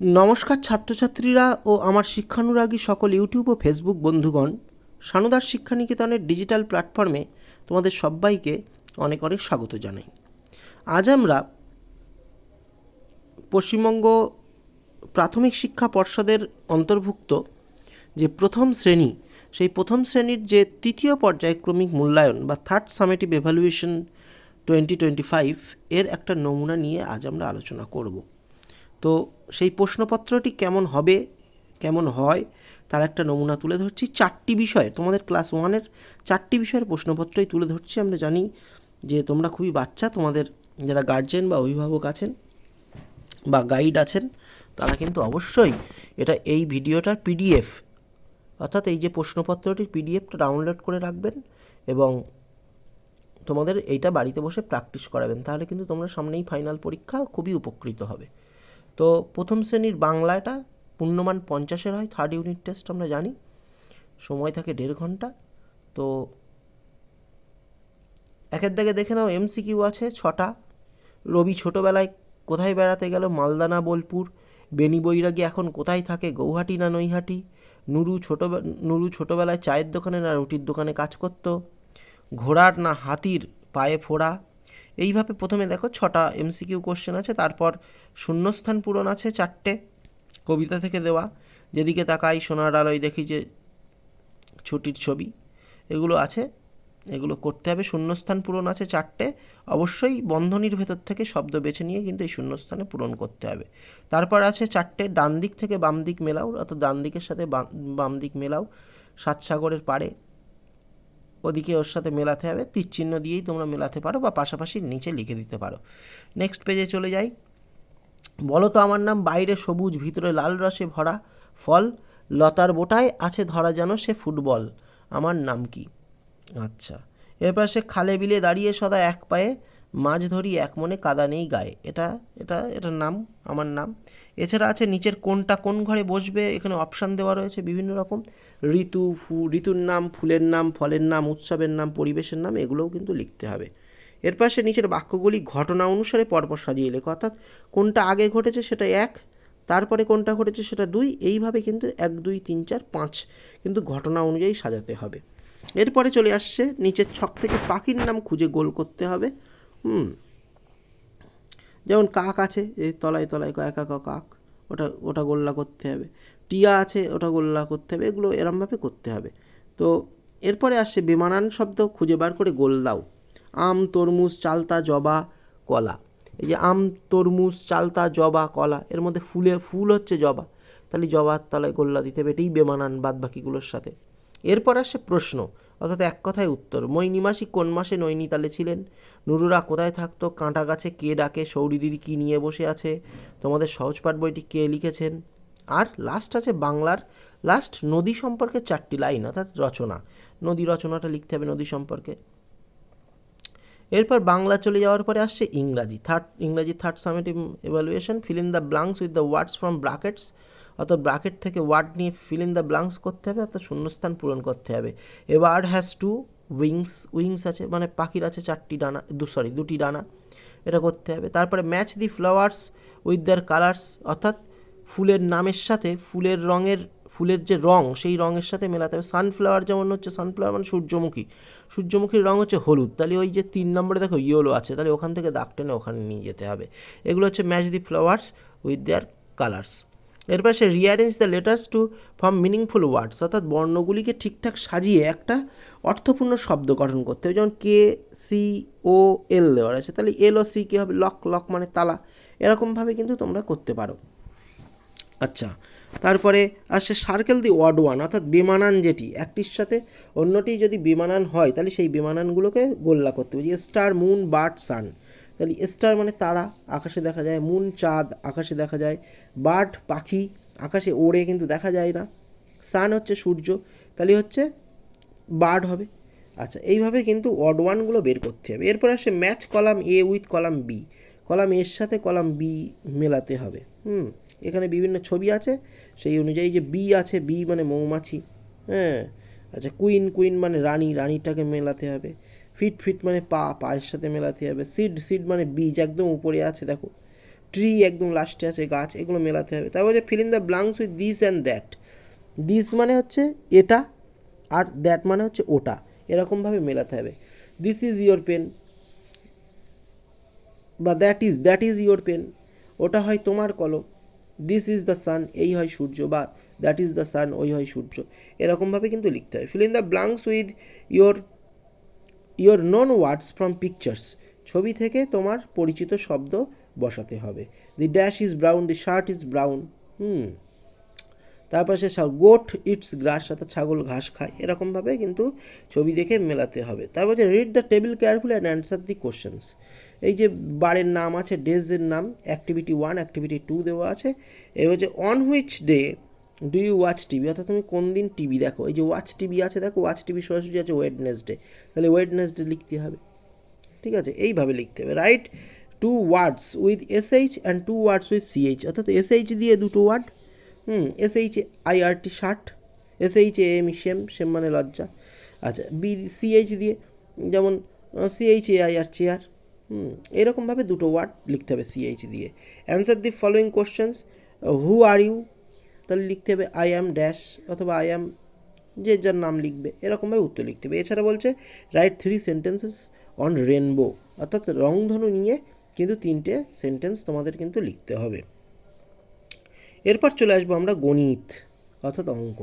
নমস্কার ছাত্রছাত্রীরা ও আমার শিক্ষানুরাগী সকল ইউটিউব ও ফেসবুক বন্ধুগণ, সানুদার শিক্ষানিকেতনের ডিজিটাল প্ল্যাটফর্মে তোমাদের সবাইকে অনেক অনেক স্বাগত জানাই। আজ আমরা পশ্চিমবঙ্গ প্রাথমিক শিক্ষা পর্ষদের অন্তর্ভুক্ত যে প্রথম শ্রেণি, সেই প্রথম শ্রেণির যে তৃতীয় পর্যায়ক্রমিক মূল্যায়ন বা third summative evaluation twenty twenty five এর একটা নমুনা নিয়ে আজ আমরা আলোচনা করব। তো সেই প্রশ্নপত্রটি কেমন হবে, কেমন হয়, তার একটা নমুনা তুলে ধরছি। চারটি বিষয়ে, তোমাদের ক্লাস ওয়ানের চারটি বিষয়ের প্রশ্নপত্রই তুলে ধরছি, আমরা জানি যে তোমরা খুবই বাচ্চা, তোমাদের যারা গার্জেন বা অভিভাবক আছেন বা গাইড আছেন, তারা কিন্তু অবশ্যই এটা এই ভিডিওটার পিডিএফ অর্থাৎ এই যে প্রশ্নপত্রটির পিডিএফটা ডাউনলোড করে রাখবেন এবং তোমাদের এইটা বাড়িতে বসে প্র্যাকটিস করাবেন, তাহলে কিন্তু তোমরা সামনেই ফাইনাল পরীক্ষা, খুবই উপকৃত হবে। তো প্রথম শ্রেণির বাংলাটা পূর্ণমান পঞ্চাশের হয় থার্ড ইউনিট টেস্ট আমরা জানি। সময় থাকে দেড় ঘণ্টা। তো একের দাগে দেখে নাও এমসিকিউ আছে ছটা। রবি ছোটোবেলায় কোথায় বেড়াতে গেল? মালদানা বোলপুর? বেনি বৈরাগী এখন কোথায় থাকে? গৌহাটি না নৈহাটি? নুরু ছোটো নুরু ছোটোবেলায় চায়ের দোকানে না রুটির দোকানে কাজ করতো? ঘোড়ার না হাতির পায়ে ফোড়া? এইভাবে প্রথমে দেখো ছটা এমসিকিউ কোশ্চেন আছে, তারপর শূন্যস্থান পূরণ আছে চারটে কবিতা থেকে দেওয়া। যেদিকে তাকাই সোনার আলোয় দেখি যে ছুটির ছবি, এগুলো আছে, এগুলো করতে হবে। শূন্যস্থান পূরণ আছে চারটে, অবশ্যই বন্ধনীর ভেতর থেকে শব্দ বেছে নিয়ে কিন্তু এই শূন্যস্থানে পূরণ করতে হবে। তারপর আছে চারটে ডান দিক থেকে বাম দিক মেলাও, অর্থাৎ ডান দিকের সাথে বাম দিক মেলাও, সাত সাগরের পাড়ে। ওদিকে ওর সাথে মেলাতে হবে। তীর চিহ্ন দিয়েই তোমরা মেলাতে পারো বা পাশাপাশি নিচে লিখে দিতে পারো। নেক্সট পেজে চলে যাই। বলো তো আমার নাম, বাইরে সবুজ, ভিতরে লাল রসে ভরা ফল, লতার বোটায় আছে ধরা যেন সে ফুটবল। আমার নাম কি? আচ্ছা। এরপর সে খালে বিলে দাঁড়িয়ে সদা এক পায়ে মাছ ধরি এক মনে কাদা নেই গায়ে। এটা এটা, এটার নাম, আমার নাম। এছাড়া আছে নিচের কোনটা কোন ঘরে বসবে, এখানে অপশান দেওয়া রয়েছে বিভিন্ন রকম। ঋতু, ফু, ঋতুর নাম, ফুলের নাম, ফলের নাম, উৎসবের নাম, পরিবেশের নাম, এগুলোও কিন্তু লিখতে হবে। এর পাশে নিচের বাক্যগুলি ঘটনা অনুসারে পরপর সাজিয়ে লেখো, অর্থাৎ কোনটা আগে ঘটেছে সেটা এক, তারপরে কোনটা ঘটেছে সেটা দুই, এইভাবে কিন্তু এক, দুই, তিন, চার, পাঁচ কিন্তু ঘটনা অনুযায়ী সাজাতে হবে। এরপরে চলে আসছে নিচের ছক থেকে পাখির নাম খুঁজে গোল করতে হবে। হুম। যেমন কাক আছে, এই তলায় তলায় একা ক কাক, ওটা ওটা গোল্লা করতে হবে। টিয়া আছে, ওটা গোল্লা করতে হবে। এগুলো এরমভাবে করতে হবে। তো এরপরে আসছে বেমানান শব্দ, খুঁজে বার করে গোল দাও। আম, তরমুজ, চালতা, জবা, কলা। এই যে আম, তরমুজ, চালতা, জবা, কলা, এর মধ্যে ফুলে, ফুল হচ্ছে জবা। তাহলে জবার তলায় গোল্লা দিতে হবে। এটাই বেমানান বাদ বাকিগুলোর সাথে। এরপর আসছে প্রশ্ন অর্থাৎ এক কথায় উত্তর। মৈনিমাসি কোন মাসে নৈনিতালে ছিলেন? নুরুরা কোথায় থাকতো? কাঁটা গাছে কে ডাকে? সৌরি দিদি কী নিয়ে বসে আছে? তোমাদের সহজপাঠ বইটি কে লিখেছেন? আর লাস্ট আছে বাংলার লাস্ট নদী সম্পর্কে চারটি লাইন অর্থাৎ রচনা। নদী রচনাটা লিখতে হবে নদী সম্পর্কে। এরপর বাংলা চলে যাওয়ার পরে আসছে ইংরাজি। থার্ড ইংরাজি third summative evaluation fill in the blanks with the words from brackets অর্থাৎ ব্রাকেট থেকে ওয়ার্ড নিয়ে ফিল ইন দ্য ব্লাঙ্কস করতে হবে, অর্থাৎ শূন্যস্থান পূরণ করতে হবে। A bird has two wings wings আছে মানে পাখির আছে চারটি ডানা, দু সরি দুটি ডানা, এটা করতে হবে। তারপরে match the flowers with their colours অর্থাৎ ফুলের নামের সাথে ফুলের রঙের, ফুলের যে রং, সেই রঙের সাথে মেলাতে হবে। সানফ্লাওয়ার যেমন হচ্ছে সানফ্লাওয়ার মানে সূর্যমুখী। সূর্যমুখীর রং হচ্ছে হলুদ। তাহলে ওই যে তিন নম্বরে দেখো ইয়েলো আছে, তাহলে ওখান থেকে দাগ টেনে ওখানে নিয়ে যেতে হবে। এগুলো হচ্ছে match the flowers with their colours এরপর পাশে rearrange the letters to form meaningful words অর্থাৎ বর্ণগুলিকে ঠিকঠাক সাজিয়ে একটা অর্থপূর্ণ শব্দ গঠন করতে হবে। যেমন কে সি ও এল দেওয়ার আছে। তাহলে এল ও সি কী হবে লক লক মানে তালা। এরকমভাবে কিন্তু তোমরা করতে পারো। আচ্ছা তারপরে আসছে সার্কেল দি ওয়ার্ড ওয়ান অর্থাৎ বেমানান যেটি। একটির সাথে অন্যটি যদি বেমানান হয়, তাহলে সেই বেমানানগুলোকে গোল্লা করতে হবে। যে স্টার মুন বার্ড সান তাহলে স্টার মানে তারা, আকাশে দেখা যায় মুন চাঁদ, আকাশে দেখা যায় বার্ড পাখি, আকাশে ওড়ে কিন্তু দেখা যায় না। সান হচ্ছে সূর্য, তাহলে হচ্ছে বার্ড হবে। আচ্ছা এইভাবে কিন্তু অড ওয়ানগুলো বের করতে হবে। এরপর আসে match column A with column B column এর সাথে কলাম বি মেলাতে হবে। হুম, এখানে বিভিন্ন ছবি আছে, সেই অনুযায়ী যে বি আছে বি মানে মৌমাছি। হ্যাঁ আচ্ছা কুইন কুইন মানে রানী, রানীটাকে মেলাতে হবে। ফিট ফিট মানে পা, পায়ের সাথে মেলাতে হবে। সিড সিড মানে বীজ, একদম উপরে আছে, দেখো। ট্রি একদম লাস্টে আছে, গাছ, এগুলো মেলাতে হবে। তারপর হচ্ছে fill in the blanks with this and that this মানে হচ্ছে এটা আর দ্যাট মানে হচ্ছে ওটা। এরকমভাবে মেলাতে হবে। দিস ইজ ইয়োর পেন বা that is that is your pen ওটা হয় তোমার কলম। দিস ইজ দ্য সান এই হয় সূর্য। বা দ্যাট ইজ দ্য সান ওই হয় সূর্য। এরকমভাবে কিন্তু লিখতে হয়। Fill in the blanks with your your known words from pictures ছবি থেকে তোমার পরিচিত শব্দ বসাতে হবে। The dash is brown the shirt is brown hmm. তারপর সে গোট ইটস গ্রাস অর্থাৎ ছাগল ঘাস খায়। এরকমভাবে কিন্তু ছবি দেখে মেলাতে হবে। তারপর হচ্ছে read the table careful and answer the questions এই যে বারের নাম আছে ডেজের নাম অ্যাক্টিভিটি ওয়ান অ্যাক্টিভিটি টু দেওয়া আছে। এবার হচ্ছে on which day do you watch TV অর্থাৎ তুমি কোন দিন টিভি দেখো? এই যে ওয়াচ টিভি আছে, দেখো ওয়াচ টিভি সরাসরি আছে ওয়েডনেসডে তাহলে ওয়েডনেসডে লিখতে হবে। ঠিক আছে? এইভাবে লিখতে হবে write two words with SH and two words with CH অর্থাৎ এসএইচ দিয়ে দুটো word hmm SH I R T shirt S H A M shame shame মানে লজ্জা। আচ্ছা বি সিএইচ দিয়ে, যেমন CH A I R chair hmm, এরকমভাবে দুটো ওয়ার্ড লিখতে হবে সিএইচ দিয়ে। Answer the following questions who are you তাহলে লিখতে হবে আই অ্যাম ড্যাশ অথবা আই অ্যাম যে যার নাম লিখবে। এরকমভাবে উত্তর লিখতে হবে। এছাড়া বলছে write three sentences on rainbow অর্থাৎ রংধনু নিয়ে কিন্তু তিনটে সেন্টেন্স তোমাদের কিন্তু লিখতে হবে। এরপর চলে আসব আমরা গণিত, অর্থাৎ অঙ্ক।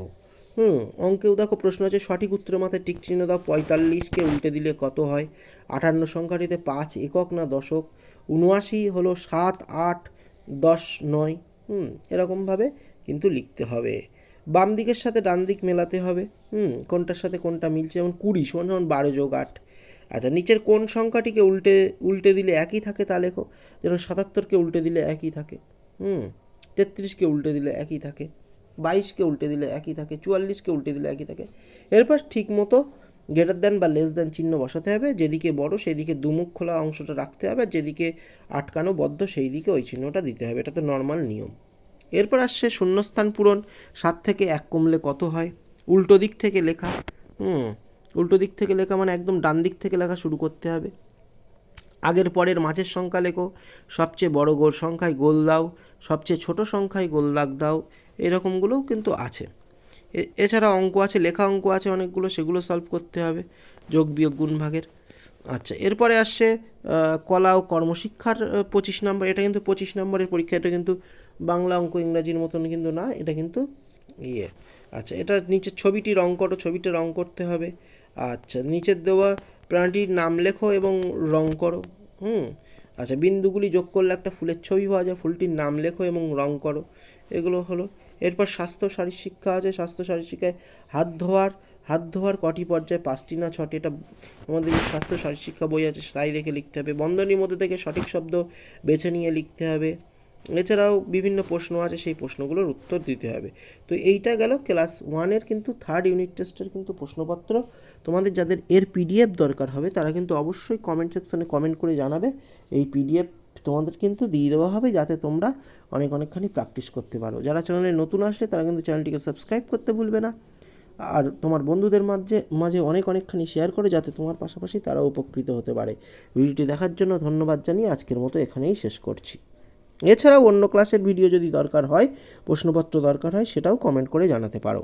হুম, অঙ্কেও দেখো প্রশ্ন আছে, সঠিক উত্তরের মাথায় টিক চিহ্ন দাও, পঁয়তাল্লিশকে উল্টে দিলে কত হয়? আটান্ন সংখ্যাটিতে পাঁচ একক না দশক? উনআশি হলো সাত, আট, দশ, নয়। হুম, এরকমভাবে কিন্তু লিখতে হবে। বাম দিকের সাথে ডান দিক মেলাতে হবে। হুম, কোনটার সাথে কোনটা মিলছে? যেমন কুড়ি সমান সমান বারো যোগ আট। আচ্ছা নিচের কোন সংখ্যাটিকে উল্টে উল্টে দিলে একই থাকে তা লেখো। যেন সাতাত্তরকে উল্টে দিলে একই থাকে। হুম, তেত্রিশকে উল্টে দিলে একই থাকে। বাইশকে উল্টে দিলে একই থাকে। চুয়াল্লিশকে উল্টে দিলে একই থাকে। এরপর ঠিক মতো গ্রেটার দেন বা লেস দেন চিহ্ন বসাতে হবে। যেদিকে বড় সেদিকে দুমুখ খোলা অংশটা রাখতে হবে। যেদিকে আটকানো বদ্ধ সেই দিকে ওই চিহ্নটা দিতে হবে। এটা তো নর্মাল নিয়ম। এরপর আসছে শূন্যস্থান পূরণ, সাত থেকে এক কমলে কত হয়? উল্টো দিক থেকে লেখা, হুম, উল্টো দিক থেকে লেখা মানে একদম ডান দিক থেকে লেখা শুরু করতে হবে। আগের পরের মাঝের সংখ্যা লেখো, সবচেয়ে বড় গোল সংখ্যায় গোল দাও, সবচেয়ে ছোট সংখ্যায় গোল দাগ দাও, এরকমগুলোও কিন্তু আছে। এছাড়া অঙ্ক আছে, লেখা অঙ্ক আছে অনেকগুলো, সেগুলো সলভ করতে হবে, যোগ বিয়োগ গুণ ভাগের। আচ্ছা এরপরে আসছে কলা ও কর্মশিক্ষার পঁচিশ নম্বর, এটা কিন্তু পঁচিশ নম্বরের পরীক্ষা এটা কিন্তু বাংলা অঙ্ক ইংরাজির মতন কিন্তু না, এটা কিন্তু ইয়ে। আচ্ছা এটা নিচের ছবিটি রং করো ছবিটা রং করতে হবে। আচ্ছা নিচের দেওয়া প্রাণীটির নাম লেখো এবং রং করো। হুম আচ্ছা বিন্দুগুলি যোগ করলে একটা ফুলের ছবি পাওয়া যায়, ফুলটির নাম লেখো এবং রং করো। এগুলো হলো, এরপর স্বাস্থ্য শারীর শিক্ষা আছে, স্বাস্থ্য শারীর শিক্ষায় হাত ধোয়ার হাত ধোয়ার কটি পর্যায়ে, পাঁচটি না ছটি, এটা আমাদের স্বাস্থ্য শারীর শিক্ষা বই আছে, তাই দেখে লিখতে হবে। বন্ধনীর মধ্যে থেকে সঠিক শব্দ বেছে নিয়ে লিখতে হবে। এছাড়াও বিভিন্ন প্রশ্ন আছে, সেই প্রশ্নগুলোর উত্তর দিতে হবে। তো এইটা গেল ক্লাস ওয়ানের কিন্তু থার্ড ইউনিট টেস্টের কিন্তু প্রশ্নপত্র। তোমাদের যাদের এর পিডিএফ দরকার হবে, তারা কিন্তু অবশ্যই কমেন্ট সেকশনে কমেন্ট করে জানাবে। এই পিডিএফ তোমাদের কিন্তু দিয়ে দেওয়া হবে, যাতে তোমরা অনেক অনেকখানি প্র্যাকটিস করতে পারো। যারা চ্যানেলে নতুন আসলে, তারা কিন্তু চ্যানেলটিকে সাবস্ক্রাইব করতে ভুলবে না। আর তোমার বন্ধুদের মাঝে মাঝে অনেক অনেকখানি শেয়ার করে, যাতে তোমার পাশাপাশি তারা উপকৃত হতে পারে। ভিডিওটি দেখার জন্য ধন্যবাদ জানিয়ে আজকের মতো এখানেই শেষ করছি। এছাড়াও অন্য ক্লাসের ভিডিও যদি দরকার হয়, প্রশ্নপত্র দরকার হয়, সেটাও কমেন্ট করে জানাতে পারো।